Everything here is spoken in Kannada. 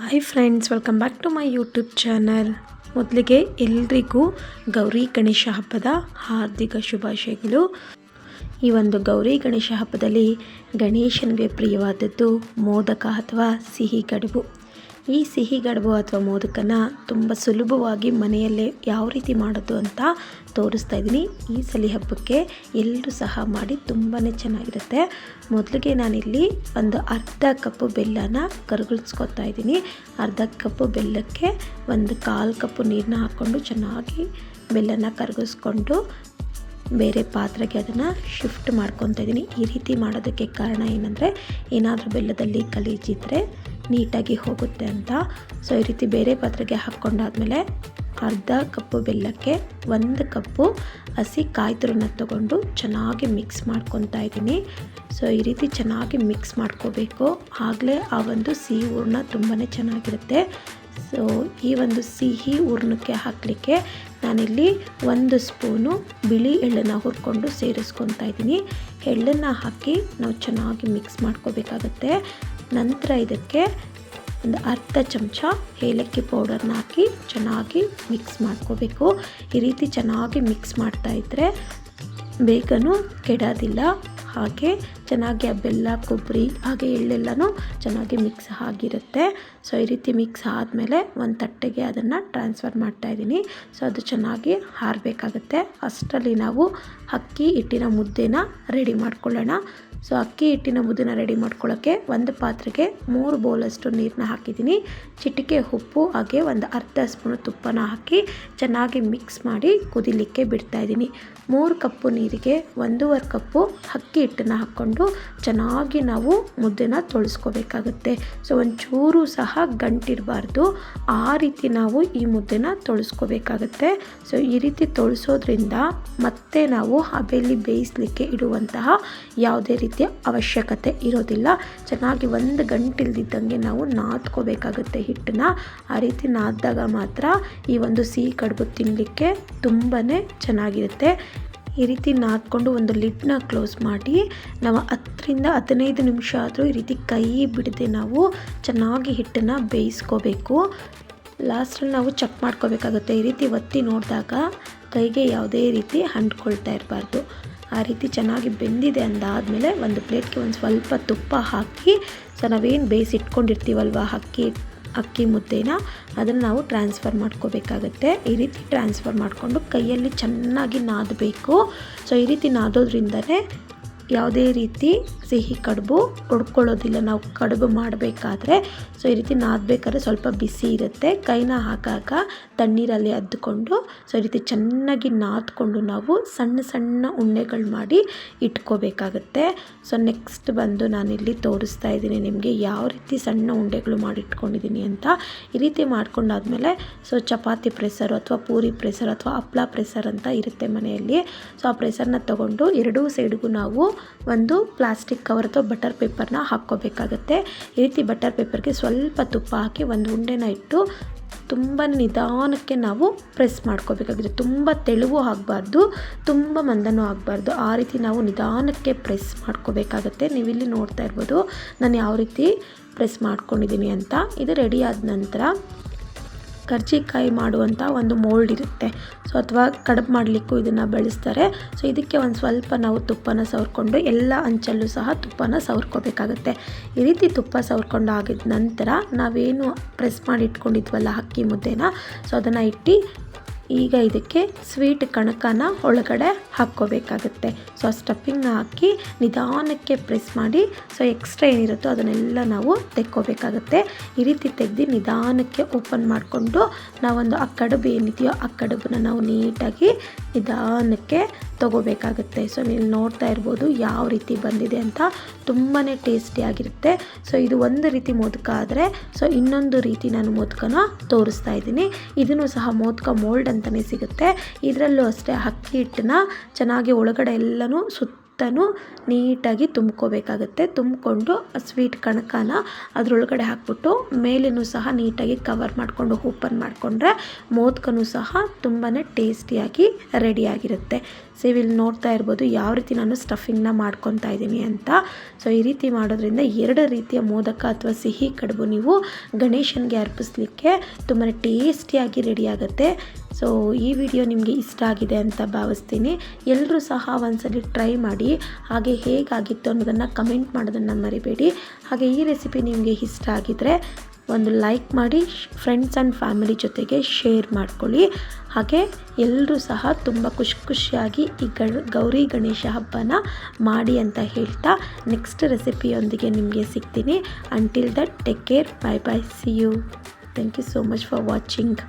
Hi friends welcome back to my YouTube channel ಮೊದಲಿಗೆ ಎಲ್ರಿಗೂ ಗೌರಿ ಗಣೇಶ ಹಬ್ಬದ ಹಾರ್ದಿಕ ಶುಭಾಶಯಗಳು. ಈ ಒಂದು ಗೌರಿ ಗಣೇಶ ಹಬ್ಬದಲ್ಲಿ ಗಣೇಶನಿಗೆ ಪ್ರಿಯವಾದದ್ದು ಮೋದಕ ಅಥವಾ ಸಿಹಿ ಕಡುಬು. ಈ ಸಿಹಿ ಗಡುಬು ಅಥವಾ ಮೋದಕನ ತುಂಬ ಸುಲಭವಾಗಿ ಮನೆಯಲ್ಲೇ ಯಾವ ರೀತಿ ಮಾಡೋದು ಅಂತ ತೋರಿಸ್ತಾ ಇದ್ದೀನಿ. ಈ ಸಲಿ ಹಬ್ಬಕ್ಕೆ ಎಲ್ಲರೂ ಸಹ ಮಾಡಿ ತುಂಬಾ ಚೆನ್ನಾಗಿರುತ್ತೆ. ಮೊದಲಿಗೆ ನಾನಿಲ್ಲಿ ಒಂದು ಅರ್ಧ ಕಪ್ಪು ಬೆಲ್ಲನ ಕರಗಿಸ್ಕೊತಾ ಇದ್ದೀನಿ. ಅರ್ಧ ಕಪ್ಪು ಬೆಲ್ಲಕ್ಕೆ ಒಂದು ಕಾಲು ಕಪ್ಪು ನೀರನ್ನ ಹಾಕ್ಕೊಂಡು ಚೆನ್ನಾಗಿ ಬೆಲ್ಲನ ಕರಗಿಸ್ಕೊಂಡು ಬೇರೆ ಪಾತ್ರೆಗೆ ಅದನ್ನು ಶಿಫ್ಟ್ ಮಾಡ್ಕೊತಾ ಇದ್ದೀನಿ. ಈ ರೀತಿ ಮಾಡೋದಕ್ಕೆ ಕಾರಣ ಏನಂದರೆ ಏನಾದರೂ ಬೆಲ್ಲದಲ್ಲಿ ಗಲೀಜಿದ್ರೆ ನೀಟಾಗಿ ಹೋಗುತ್ತೆ ಅಂತ. ಸೊ ಈ ರೀತಿ ಬೇರೆ ಪಾತ್ರೆಗೆ ಹಾಕ್ಕೊಂಡಾದ್ಮೇಲೆ ಅರ್ಧ ಕಪ್ಪು ಬೆಲ್ಲಕ್ಕೆ ಒಂದು ಕಪ್ಪು ಹಸಿ ಕಾಯಿ ತಗೊಂಡು ತೊಗೊಂಡು ಚೆನ್ನಾಗಿ ಮಿಕ್ಸ್ ಮಾಡ್ಕೊತಾ ಇದ್ದೀನಿ. ಸೊ ಈ ರೀತಿ ಚೆನ್ನಾಗಿ ಮಿಕ್ಸ್ ಮಾಡ್ಕೋಬೇಕು. ಆಗಲೇ ಆ ಒಂದು ಸಿಹಿ ಹೂರ್ಣ ತುಂಬಾ ಚೆನ್ನಾಗಿರುತ್ತೆ. ಸೊ ಈ ಒಂದು ಸಿಹಿ ಹೂರ್ಣಕ್ಕೆ ಹಾಕಲಿಕ್ಕೆ ನಾನಿಲ್ಲಿ ಒಂದು ಸ್ಪೂನು ಬಿಳಿ ಎಳ್ಳನ್ನು ಹುರ್ಕೊಂಡು ಸೇರಿಸ್ಕೊತಾ ಇದ್ದೀನಿ. ಎಳ್ಳನ್ನು ಹಾಕಿ ನಾವು ಚೆನ್ನಾಗಿ ಮಿಕ್ಸ್ ಮಾಡ್ಕೋಬೇಕಾಗತ್ತೆ. ನಂತರ ಇದಕ್ಕೆ ಒಂದು ಅರ್ಧ ಚಮಚ ಏಲಕ್ಕಿ ಪೌಡರ್ನ ಹಾಕಿ ಚೆನ್ನಾಗಿ ಮಿಕ್ಸ್ ಮಾಡ್ಕೋಬೇಕು. ಈ ರೀತಿ ಚೆನ್ನಾಗಿ ಮಿಕ್ಸ್ ಮಾಡ್ತಾಯಿದ್ರೆ ಬೇಗನೂ ಕೆಡೋದಿಲ್ಲ. ಹಾಗೆ ಚೆನ್ನಾಗಿ ಆ ಬೆಲ್ಲ, ಕೊಬ್ಬರಿ ಹಾಗೆ ಎಳ್ಳೆಲ್ಲನೂ ಚೆನ್ನಾಗಿ ಮಿಕ್ಸ್ ಆಗಿರುತ್ತೆ. ಸೊ ಈ ರೀತಿ ಮಿಕ್ಸ್ ಆದಮೇಲೆ ಒಂದು ತಟ್ಟೆಗೆ ಅದನ್ನು ಟ್ರಾನ್ಸ್ಫರ್ ಮಾಡ್ತಾಯಿದ್ದೀನಿ ಸೊ ಅದು ಚೆನ್ನಾಗಿ ಹಾರಬೇಕಾಗುತ್ತೆ. ಅಷ್ಟರಲ್ಲಿ ನಾವು ಅಕ್ಕಿ ಹಿಟ್ಟಿನ ಮುದ್ದೆನ ರೆಡಿ ಮಾಡ್ಕೊಳ್ಳೋಣ. ಸೊ ಅಕ್ಕಿ ಹಿಟ್ಟಿನ ಮುದ್ದೆನ ರೆಡಿ ಮಾಡ್ಕೊಳ್ಳೋಕ್ಕೆ ಒಂದು ಪಾತ್ರೆಗೆ ಮೂರು ಬೌಲಷ್ಟು ನೀರನ್ನ ಹಾಕಿದ್ದೀನಿ. ಚಿಟಿಕೆ ಉಪ್ಪು ಹಾಗೆ ಒಂದು ಅರ್ಧ ಸ್ಪೂನ್ ತುಪ್ಪನ ಹಾಕಿ ಚೆನ್ನಾಗಿ ಮಿಕ್ಸ್ ಮಾಡಿ ಕುದಿಲಿಕ್ಕೆ ಬಿಡ್ತಾಯಿದ್ದೀನಿ ಮೂರು ಕಪ್ಪು ನೀರಿಗೆ ಒಂದೂವರೆ ಕಪ್ಪು ಅಕ್ಕಿ ಹಿಟ್ಟನ್ನು ಹಾಕ್ಕೊಂಡು ಚೆನ್ನಾಗಿ ನಾವು ಮುದ್ದೆನ ತೊಳಸ್ಕೋಬೇಕಾಗುತ್ತೆ. ಸೊ, ಒಂಚೂರು ಸಹ ಗಂಟಿರಬಾರ್ದು. ಆ ರೀತಿ ನಾವು ಈ ಮುದ್ದೆನ ತೊಳಸ್ಕೋಬೇಕಾಗುತ್ತೆ. ಸೊ, ಈ ರೀತಿ ತೊಳಸೋದ್ರಿಂದ ಮತ್ತೆ ನಾವು ಹಬೆಯಲ್ಲಿ ಬೇಯಿಸಲಿಕ್ಕೆ ಇಡುವಂತಹ ಯಾವುದೇ ರೀತಿಯ ಅವಶ್ಯಕತೆ ಇರೋದಿಲ್ಲ. ಚೆನ್ನಾಗಿ ಒಂದು ಗಂಟಿಲ್ದಿದ್ದಂಗೆ ನಾವು ನಾದ್ಕೋಬೇಕಾಗುತ್ತೆ ಹಿಟ್ಟನ್ನ. ಆ ರೀತಿ ನಾದ್ದಾಗ ಮಾತ್ರ ಈ ಒಂದು ಸಿಹಿ ಕಡುಬು ತಿನ್ನಲಿಕ್ಕೆ ತುಂಬಾ ಚೆನ್ನಾಗಿರುತ್ತೆ. ಈ ರೀತಿ ನಾದ್ಕೊಂಡು ಒಂದು ಲಿಡ್ನ ಕ್ಲೋಸ್ ಮಾಡಿ ನಾವು ಹತ್ತರಿಂದ ಹದಿನೈದು ನಿಮಿಷ ಆದರೂ ಈ ರೀತಿ ಕೈ ಬಿಡದೆ ನಾವು ಚೆನ್ನಾಗಿ ಹಿಟ್ಟನ್ನು ಬೇಯಿಸ್ಕೋಬೇಕು. ಲಾಸ್ಟಲ್ಲಿ ನಾವು ಚೆಕ್ ಮಾಡ್ಕೋಬೇಕಾಗುತ್ತೆ. ಈ ರೀತಿ ಒತ್ತಿ ನೋಡಿದಾಗ ಕೈಗೆ ಯಾವುದೇ ರೀತಿ ಅಂಟ್ಕೊಳ್ತಾ ಇರಬಾರ್ದು. ಆ ರೀತಿ ಚೆನ್ನಾಗಿ ಬೆಂದಿದೆ ಅಂದಾದಮೇಲೆ ಒಂದು ಪ್ಲೇಟ್ಗೆ ಒಂದು ಸ್ವಲ್ಪ ತುಪ್ಪ ಹಾಕಿ ಸೊ ನಾವೇನು ಬೇಯಿಸಿಟ್ಕೊಂಡಿರ್ತೀವಲ್ವ, ಅಕ್ಕಿ ಅಕ್ಕಿ ಮುದ್ದೆನ ಅದನ್ನು ನಾವು ಟ್ರಾನ್ಸ್ಫರ್ ಮಾಡ್ಕೋಬೇಕಾಗತ್ತೆ. ಈ ರೀತಿ ಟ್ರಾನ್ಸ್ಫರ್ ಮಾಡಿಕೊಂಡು ಕೈಯಲ್ಲಿ ಚೆನ್ನಾಗಿ ನಾದಬೇಕು. ಸೊ ಈ ರೀತಿ ನಾದೋದ್ರಿಂದನೇ ಯಾವುದೇ ರೀತಿ ಸಿಹಿ ಕಡುಬು ಹೊಡ್ಕೊಳ್ಳೋದಿಲ್ಲ. ನಾವು ಕಡುಬು ಮಾಡಬೇಕಾದ್ರೆ ಸೊ, ಈ ರೀತಿ ನಾದಬೇಕಾದ್ರೆ ಸ್ವಲ್ಪ ಬಿಸಿ ಇರುತ್ತೆ. ಕೈನ ಹಾಕಾಗ ತಣ್ಣೀರಲ್ಲಿ ಅದ್ದುಕೊಂಡು ಸೊ, ಈ ರೀತಿ ಚೆನ್ನಾಗಿ ನಾದ್ಕೊಂಡು ನಾವು ಸಣ್ಣ ಸಣ್ಣ ಉಂಡೆಗಳು ಮಾಡಿ ಇಟ್ಕೋಬೇಕಾಗತ್ತೆ. ಸೊ, ನೆಕ್ಸ್ಟ್ ಬಂದು ನಾನಿಲ್ಲಿ ತೋರಿಸ್ತಾ ಇದ್ದೀನಿ ನಿಮಗೆ ಯಾವ ರೀತಿ ಸಣ್ಣ ಉಂಡೆಗಳು ಮಾಡಿಟ್ಕೊಂಡಿದ್ದೀನಿ ಅಂತ. ಈ ರೀತಿ ಮಾಡ್ಕೊಂಡಾದ್ಮೇಲೆ ಸೊ, ಚಪಾತಿ ಪ್ರೆಸರು ಅಥವಾ ಪೂರಿ ಪ್ರೆಸರ್ ಅಥವಾ ಹಪ್ಳ ಪ್ರೆಸರ್ ಅಂತ ಇರುತ್ತೆ ಮನೆಯಲ್ಲಿ. ಸೊ, ಆ ಪ್ರೆಸರ್ನ ತೊಗೊಂಡು ಎರಡೂ ಸೈಡ್ಗೂ ನಾವು ಒಂದು ಪ್ಲಾಸ್ಟಿಕ್ ಕವರ್ ಅಥವಾ ಬಟರ್ ಪೇಪರ್ನ ಹಾಕ್ಕೋಬೇಕಾಗತ್ತೆ. ಈ ರೀತಿ ಬಟರ್ ಪೇಪರ್ಗೆ ಸ್ವಲ್ಪ ತುಪ್ಪ ಹಾಕಿ ಒಂದು ಉಂಡೆನ ಇಟ್ಟು ತುಂಬ ನಿಧಾನಕ್ಕೆ ನಾವು ಪ್ರೆಸ್ ಮಾಡ್ಕೋಬೇಕಾಗಿದೆ ತುಂಬ ತೆಳುವು ಆಗಬಾರ್ದು, ತುಂಬ ಮಂದನೂ ಆಗಬಾರ್ದು. ಆ ರೀತಿ ನಾವು ನಿಧಾನಕ್ಕೆ ಪ್ರೆಸ್ ಮಾಡ್ಕೋಬೇಕಾಗತ್ತೆ. ನೀವಿಲ್ಲಿ ನೋಡ್ತಾ ಇರ್ಬೋದು, ನಾನು ಯಾವ ರೀತಿ ಪ್ರೆಸ್ ಮಾಡ್ಕೊಂಡಿದ್ದೀನಿ ಅಂತ. ಇದು ರೆಡಿ ಆದ ನಂತರ ಕರ್ಜಿಕಾಯಿ ಮಾಡುವಂಥ ಒಂದು ಮೋಲ್ಡ್ ಇರುತ್ತೆ. ಸೊ ಅಥವಾ ಕಡುಬು ಮಾಡಲಿಕ್ಕೂ ಇದನ್ನು ಬಳಸ್ತಾರೆ. ಸೊ ಇದಕ್ಕೆ ಒಂದು ಸ್ವಲ್ಪ ನಾವು ತುಪ್ಪನ ಸವರ್ಕೊಂಡು, ಎಲ್ಲ ಅಂಚಲ್ಲೂ ಸಹ ತುಪ್ಪನ ಸವರ್ಕೋಬೇಕಾಗುತ್ತೆ. ಈ ರೀತಿ ತುಪ್ಪ ಸವರ್ಕೊಂಡು ಆಗಿದ ನಂತರ ನಾವೇನು ಪ್ರೆಸ್ ಮಾಡಿ ಇಟ್ಕೊಂಡಿದ್ವಲ್ಲ ಅಕ್ಕಿ ಮುದ್ದೆನ, ಸೊ ಅದನ್ನು ಇಟ್ಟು ಈಗ ಇದಕ್ಕೆ ಸ್ವೀಟ್ ಕಣಕನ ಒಳಗಡೆ ಹಾಕ್ಕೋಬೇಕಾಗುತ್ತೆ. ಸೊ ಆ ಸ್ಟಫಿಂಗ್ನ ಹಾಕಿ ನಿಧಾನಕ್ಕೆ ಪ್ರೆಸ್ ಮಾಡಿ ಸೊ ಎಕ್ಸ್ಟ್ರಾ ಏನಿರುತ್ತೋ ಅದನ್ನೆಲ್ಲ ನಾವು ತೆಕ್ಕೋಬೇಕಾಗುತ್ತೆ. ಈ ರೀತಿ ತೆಗೆದು ನಿಧಾನಕ್ಕೆ ಓಪನ್ ಮಾಡಿಕೊಂಡು ನಾವೊಂದು ಆ ಕಡುಬು ಏನಿದೆಯೋ ಆ ಕಡುಬನ್ನ ನಾವು ನೀಟಾಗಿ ನಿಧಾನಕ್ಕೆ ತಗೋಬೇಕಾಗುತ್ತೆ. ಸೊ ನೀವು ನೋಡ್ತಾ ಇರ್ಬೋದು ಯಾವ ರೀತಿ ಬಂದಿದೆ ಅಂತ. ತುಂಬಾ ಟೇಸ್ಟಿಯಾಗಿರುತ್ತೆ ಸೊ ಇದು ಒಂದು ರೀತಿ ಮೋದಕ ಆದರೆ ಸೊ ಇನ್ನೊಂದು ರೀತಿ ನಾನು ಮೋದಕನ ತೋರಿಸ್ತಾ ಇದ್ದೀನಿ. ಇದನ್ನು ಸಹ ಮೋದಕ ಮೋಲ್ಡ್ ಅಂತಲೇ ಸಿಗುತ್ತೆ. ಇದರಲ್ಲೂ ಅಷ್ಟೇ ಅಕ್ಕಿ ಹಿಟ್ಟನ್ನ ಚೆನ್ನಾಗಿ ಒಳಗಡೆ ಎಲ್ಲನೂ ಸುತ್ತ ನೀಟಾಗಿ ತುಂಬ್ಕೋಬೇಕಾಗುತ್ತೆ. ತುಂಬಿಕೊಂಡು ಸ್ವೀಟ್ ಕಣಕನ ಅದರೊಳಗಡೆ ಹಾಕ್ಬಿಟ್ಟು ಮೇಲೇನೂ ಸಹ ನೀಟಾಗಿ ಕವರ್ ಮಾಡಿಕೊಂಡು ಓಪನ್ ಮಾಡಿಕೊಂಡ್ರೆ ಮೋದಕನೂ ಸಹ ತುಂಬಾ ಟೇಸ್ಟಿಯಾಗಿ ರೆಡಿಯಾಗಿರುತ್ತೆ ಸೊ ಇಲ್ಲಿ ನೋಡ್ತಾ ಇರ್ಬೋದು ಯಾವ ರೀತಿ ನಾನು ಸ್ಟಫಿಂಗ್ನ ಮಾಡ್ಕೊತಾ ಇದ್ದೀನಿ ಅಂತ. ಸೊ ಈ ರೀತಿ ಮಾಡೋದ್ರಿಂದ ಎರಡು ರೀತಿಯ ಮೋದಕ ಅಥವಾ ಸಿಹಿ ಕಡುಬು ನೀವು ಗಣೇಶನಿಗೆ ಅರ್ಪಿಸ್ಲಿಕ್ಕೆ ತುಂಬಾ ಟೇಸ್ಟಿಯಾಗಿ ರೆಡಿ ಆಗುತ್ತೆ. ಸೊ ಈ ವಿಡಿಯೋ ನಿಮಗೆ ಇಷ್ಟ ಆಗಿದೆ ಅಂತ ಭಾವಿಸ್ತೀನಿ. ಎಲ್ಲರೂ ಸಹ ಒಂದ್ಸಲಿ ಟ್ರೈ ಮಾಡಿ. ಹಾಗೆ ಹೇಗಾಗಿತ್ತು ಅನ್ನೋದನ್ನು ಕಮೆಂಟ್ ಮಾಡೋದನ್ನು ಮರಿಬೇಡಿ. ಹಾಗೆ ಈ ರೆಸಿಪಿ ನಿಮಗೆ ಇಷ್ಟ ಆಗಿದ್ದರೆ ಒಂದು ಲೈಕ್ ಮಾಡಿ ಫ್ರೆಂಡ್ಸ್ ಆ್ಯಂಡ್ ಫ್ಯಾಮಿಲಿ ಜೊತೆಗೆ ಶೇರ್ ಮಾಡ್ಕೊಳ್ಳಿ. ಹಾಗೆ ಎಲ್ಲರೂ ಸಹ ತುಂಬ ಖುಷಿ ಖುಷಿಯಾಗಿ ಈ ಗೌರಿ ಗಣೇಶ ಹಬ್ಬನ ಮಾಡಿ ಅಂತ ಹೇಳ್ತಾ ನೆಕ್ಸ್ಟ್ ರೆಸಿಪಿಯೊಂದಿಗೆ ನಿಮಗೆ ಸಿಗ್ತೀನಿ. Until that take care bye bye see you thank you so much for watching